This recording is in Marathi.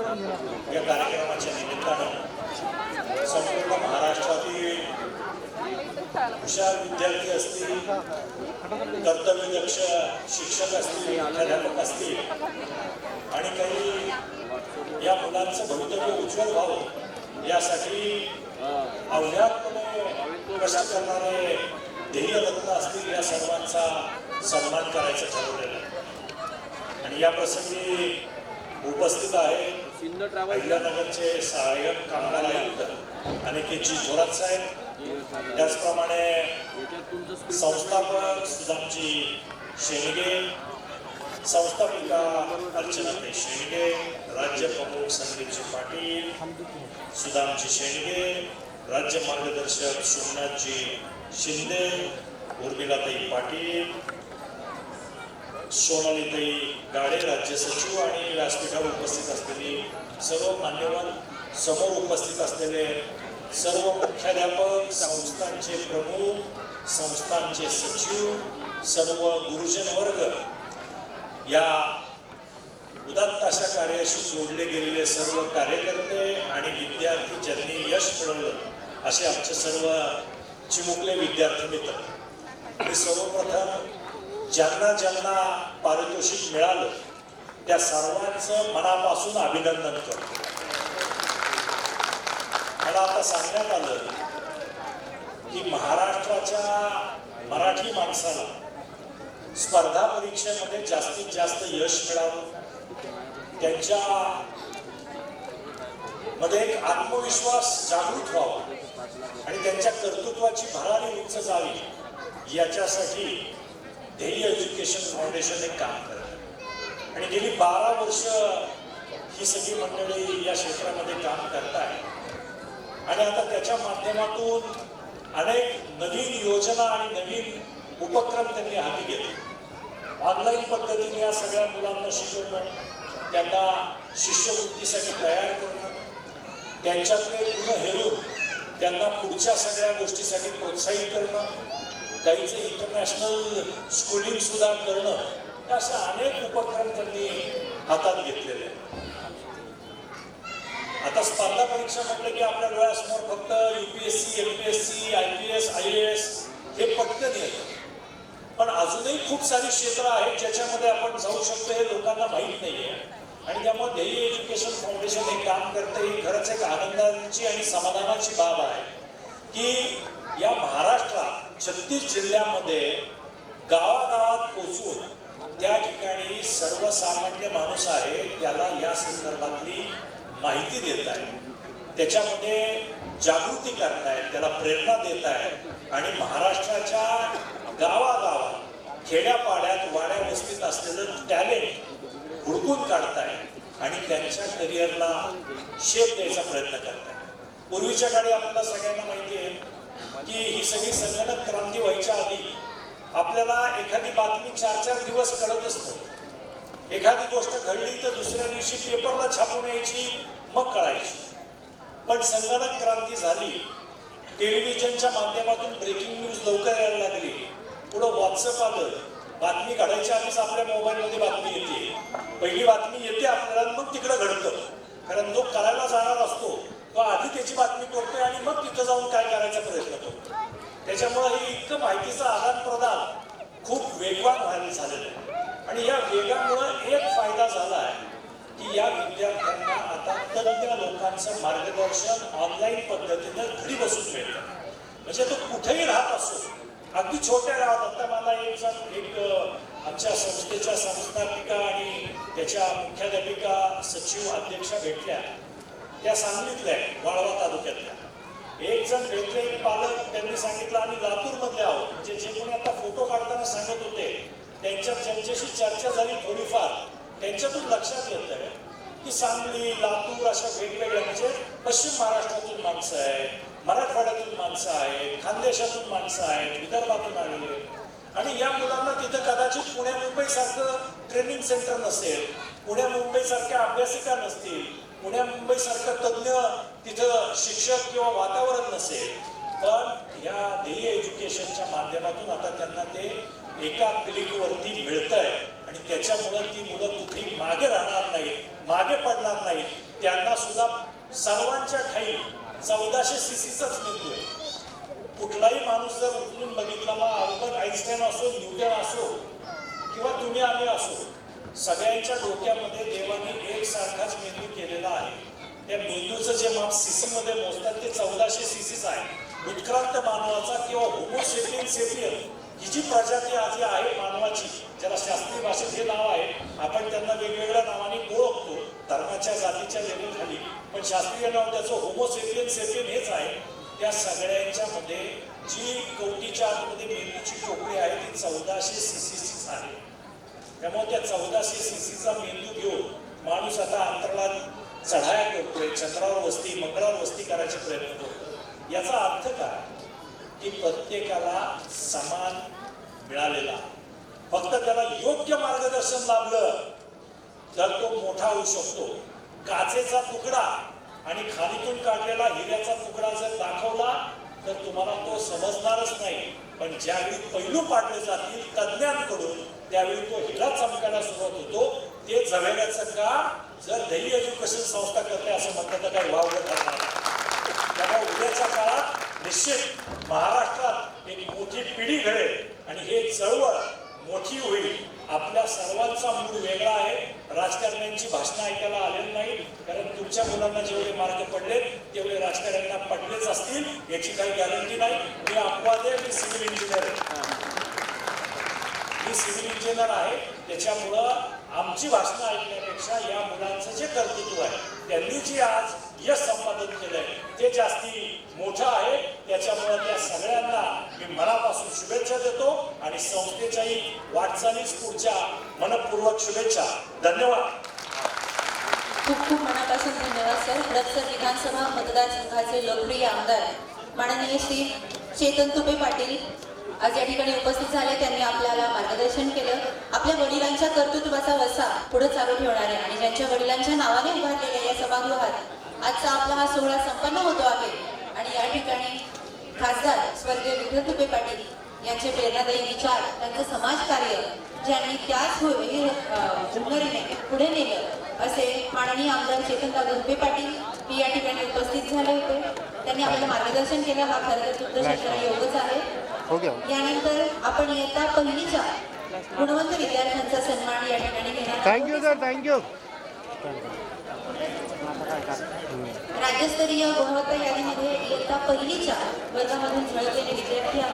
या कार्यक्रमाच्या निमित्तानं संपूर्ण महाराष्ट्रातील हुशार विद्यार्थी असतील कर्तव्यदक्ष शिक्षक असतील प्राध्यापक असतील आणि काही या मुलांचं भवितव्य उज्ज्वल व्हावं यासाठी अवघ्यापणे कष्ट करणारे ध्येयदत्त असतील या सर्वांचा सन्मान करायचं ठरवलेलं आहे. आणि या प्रसंगी उपस्थित आहे सिंध ट्रॅव्हल अहिल्यानगरचे सहाय्यक कामगार आयुक्त अनिकेतजी जोरात साहेब. त्याचप्रमाणे संस्थापक सुदामजी शेंडगे संस्थापिका अर्चनाताई शेंडगे राज्य प्रमुख संदीपजी पाटील सुदामजी शेंडगे राज्य मार्गदर्शक सोमनाथजी शिंदे उर्मिलाताई पाटील सोनालीताई गाडे राज्य सचिव आणि व्यासपीठावर उपस्थित असलेली सर्व मान्यवर समोर उपस्थित असलेले सर्व मुख्याध्यापक संस्थांचे प्रमुख संस्थांचे सचिव सर्व गुरुजन वर्ग या उदात्त अशा कार्याशी जोडले गेलेले सर्व कार्यकर्ते आणि विद्यार्थी ज्यांनी यश मिळवलं असे आमचे सर्व चिमुकले विद्यार्थी मित्र. आणि सर्वप्रथम ज्यांना ज्यांना पारितोषिक मिळालं त्या सर्वांचं मनापासून अभिनंदन करतो. मला आता सांगण्यात आलं की महाराष्ट्राच्या मराठी माणसाला स्पर्धा परीक्षेमध्ये जास्तीत जास्त यश मिळावं त्यांच्या मध्ये एक आत्मविश्वास जागृत व्हावा आणि त्यांच्या कर्तृत्वाची भरारी उंच जावी याच्यासाठी ध्येय एज्युकेशन फाउंडेशन एक काम करत आणि गेली बारा वर्ष ही सगळी मंडळी या क्षेत्रामध्ये काम करत आहे आणि आता त्याच्या माध्यमातून अनेक नवीन योजना आणि नवीन उपक्रम त्यांनी हाती घेतले. ऑनलाईन पद्धतीने या सगळ्या मुलांना शिकवणं त्यांना शिष्यवृत्तीसाठी तयार करणं त्यांच्यातले गुण हेरून त्यांना पुढच्या सगळ्या गोष्टीसाठी प्रोत्साहित करणं काहीचं इंटरनॅशनल स्कूलिंग सुद्धा करणं अशा अनेक उपक्रम त्यांनी हातात घेतलेले आता स्पर्धा परीक्षा म्हटलं की आपल्या डोळ्यासमोर फक्त UPSC MPSC I P S I S हे पटकन येतं. पण अजूनही खूप सारी क्षेत्र आहेत ज्याच्यामध्ये आपण जाऊ शकतो हे लोकांना माहीत नाही आहे आणि त्यामुळे ध्येय एज्युकेशन फाउंडेशन हे काम करतं ही खरंच एक आनंदाची आणि समाधानाची बाब आहे की या महाराष्ट्रात छत्तीस जिल्ह्यामध्ये गावागावात पोचून त्या ठिकाणी सर्वसामान्य माणूस आहे त्याला या संदर्भातली माहिती देत आहे. त्याच्यामध्ये जागृती करतायत त्याला प्रेरणा देत आहेत आणि महाराष्ट्राच्या गावागावात खेड्यापाड्यात वाड्या वस्तीत असलेलं टॅलेंट हुडकून काढताय आणि त्यांच्या करिअरला शेप द्यायचा प्रयत्न करताय पूर्वीच्या काळी आपल्याला सगळ्यांना माहिती आहे की ही सगळी संगणक क्रांती व्हायच्या आधी आपल्याला एखादी बातमी चार चार दिवस कळत असतो. एखादी गोष्ट घडली तर दुसऱ्या दिवशी पेपरला छापून यायची मग कळायची. पण संगणक क्रांती झाली. टेलिव्हिजनच्या माध्यमातून ब्रेकिंग न्यूज लवकर यायला लागली. पुढं व्हॉट्सअप आलं. बातमी काढायच्या आधीच आपल्या मोबाईलमध्ये बातमी येते. पहिली बातमी येते आपल्याला मग तिकडं घडतं. कारण जो करायला जाणार असतो तो आधी त्याची बातमी करतोय आणि मग तिथं जाऊन काय करायचा प्रयत्न करतो त्याच्यामुळं हे इतकं माहितीचं आदान प्रदान खूप वेगवान व्हायला झालेलं आहे. आणि या वेगामुळं एक फायदा झाला आहे की या विद्यार्थ्यांना आता तज्ञ लोकांचं मार्गदर्शन ऑनलाईन पद्धतीनं घरी बसून मिळतं. म्हणजे तो कुठेही राहत असो अगदी छोट्या गावात आता मला एक जण एक आमच्या संस्थेच्या संस्थापिका आणि त्याच्या मुख्याध्यापिका सचिव अध्यक्षा भेटल्या. त्या सांगितल्या वाळवा तालुक्यातल्या. एक जण भेटले पालक त्यांनी सांगितलं आम्ही लातूरमधले आहोत. म्हणजे जे कोणी आता फोटो काढताना सांगत होते त्यांच्या ज्यांच्याशी चर्चा झाली थोडीफार त्यांच्यातून लक्षात येत आहे की सांगली लातूर अशा वेगवेगळ्या म्हणजे पश्चिम महाराष्ट्रातून माणसं आहेत मराठवाड्यातून माणसं आहेत खानदेशातून माणसं आहेत विदर्भातून आलेली आहेत. आणि या मुलांना तिथं कदाचित पुण्या मुंबईसारखं ट्रेनिंग सेंटर नसेल पुण्या मुंबईसारख्या अभ्यासिका नसतील पुण्या मुंबईसारखं तज्ज्ञ तिथं शिक्षक किंवा वातावरण नसेल पण या ध्येय एज्युकेशनच्या माध्यमातून आता त्यांना ते एका क्लिकवरती मिळत आहे आणि त्याच्यामुळं ती मुलं कुठेही मागे राहणार नाही मागे पडणार नाही त्यांना सुद्धा सर्वांच्या ठाई चौदाशे सीसीचाच मेंदू आहे कुठलाही माणूस जर उचलून बघितला मग अल्बर्ट आईन्स्टाईन असो न्यूटन असो किंवा तुम्ही आम्ही असो सगळ्यांच्या डोक्यामध्ये देवाने एकसारखाच मेंदू केलेला आहे. त्या मेंदूचं जे माप सीसी मध्ये मोजतात ते चौदाशे सीसीच आहे. उत्क्रांत मानवाचा किंवा होमोसेपियन सेपियन ही जी प्रजाती आज आहे मानवाची. ज्याला शास्त्रीय भाषेत हे नाव आहे. आपण त्यांना वेगवेगळ्या नावाने ओळखतो. धर्माच्या जातीच्या लेवल खाली. पण शास्त्रीय नाव त्याचं होमोसेपियन सेपियन हेच आहे. त्या सगळ्यांच्या मध्ये जी कवटीच्या आतमध्ये मेंदूची टोकरी आहे ती चौदाशे सीसीचीच आहे त्यामुळे त्या चौदाशे सीसीचा मेंदू घेऊन माणूस आता अंतराळात चढाया करतोय चंद्रावर वस्ती मंगळावर वस्ती करायचे प्रयत्न करतो याचा अर्थ काय? की प्रत्येकाला समान मिळालेला. फक्त त्याला योग्य मार्गदर्शन लाभलं तर तो मोठा होऊ शकतो. काचेचा तुकडा आणि खालीतून काढलेला हिऱ्याचा तुकडा जर दाखवला तर तुम्हाला तो समजणारच नाही. पण ज्यावेळी पैलू पाडले जातील तज्ज्ञांकडून त्यावेळी तो हिरा चमकायला सुरुवात होतो. ते जमेल्याचं काम जर दही एज्युकेशन संस्था करते असं म्हणतात तर काही वावलं करणार नाही. त्यामुळे उद्याच्या काळात निश्चित महाराष्ट्रात एक मोठी पिढी घडेल आणि हे चळवळ मोठी होईल. आपल्या सर्वांचा मूड वेगळा आहे. राजकारण्यांची भाषणं ऐकायला आलेली नाही कारण तुमच्या मुलांना जेवढे मार्ग पडले तेवढे राजकारण्यांना पडलेच असतील याची काही गॅरंटी नाही. मी अपवाद आहे मी सिव्हिल इंजिनियर मी सिव्हिल इंजिनियर आहे. त्याच्यामुळं आमची भाषणं ऐकण्यापेक्षा या मुलांचं जे कर्तृत्व आहे त्यांनी जे आज यश संपादन केलंय ते जास्ती मोठा आहे. त्याच्यामुळे त्या सगळ्यांना मी मनापासून शुभेच्छा देतो आणि संस्थेच्याही वाटचालीस पुढच्या मनपूर्वक शुभेच्छा. धन्यवाद. खूप खूप मनापासून धन्यवाद सर. हडपसर विधानसभा मतदारसंघाचे लोकप्रिय आमदार माननीय श्री चेतन तुपे पाटील आज या ठिकाणी उपस्थित झाले. त्यांनी आपल्याला मार्गदर्शन केलं. आपल्या वडिलांच्या कर्तृत्वाचा वसा पुढे चालू ठेवणार आहे आणि ज्यांच्या वडिलांच्या नावाने उभारलेल्या या सभागृहात आजचा आपला हा सोहळा संपन्न होतो आहे. आणि या ठिकाणी खासदार स्वर्गीय विठ्ठल तुपे पाटील यांचे प्रेरणादायी विचार त्यांचं समाजकार्य ज्यांनी त्याच होय हुनरीने पुढे नेलं असे माननीय आमदार चेतनदादा दुबे पाटील हे या ठिकाणी उपस्थित झाले होते. त्यांनी आपल्याला मार्गदर्शन केलं हा खरं तर दूरदर्शनचा योगच आहे. हो यानंतर आपण इयत्ता पहिलीच्या गुणवंत विद्यार्थ्यांचा सन्मान या ठिकाणी घेणार. थँक्यू सर थँक्यू राज्यस्तरीय गुणवत्ता यादीमध्ये इयत्ता पहिलीच्या वर्गामधून झळकलेले विद्यार्थी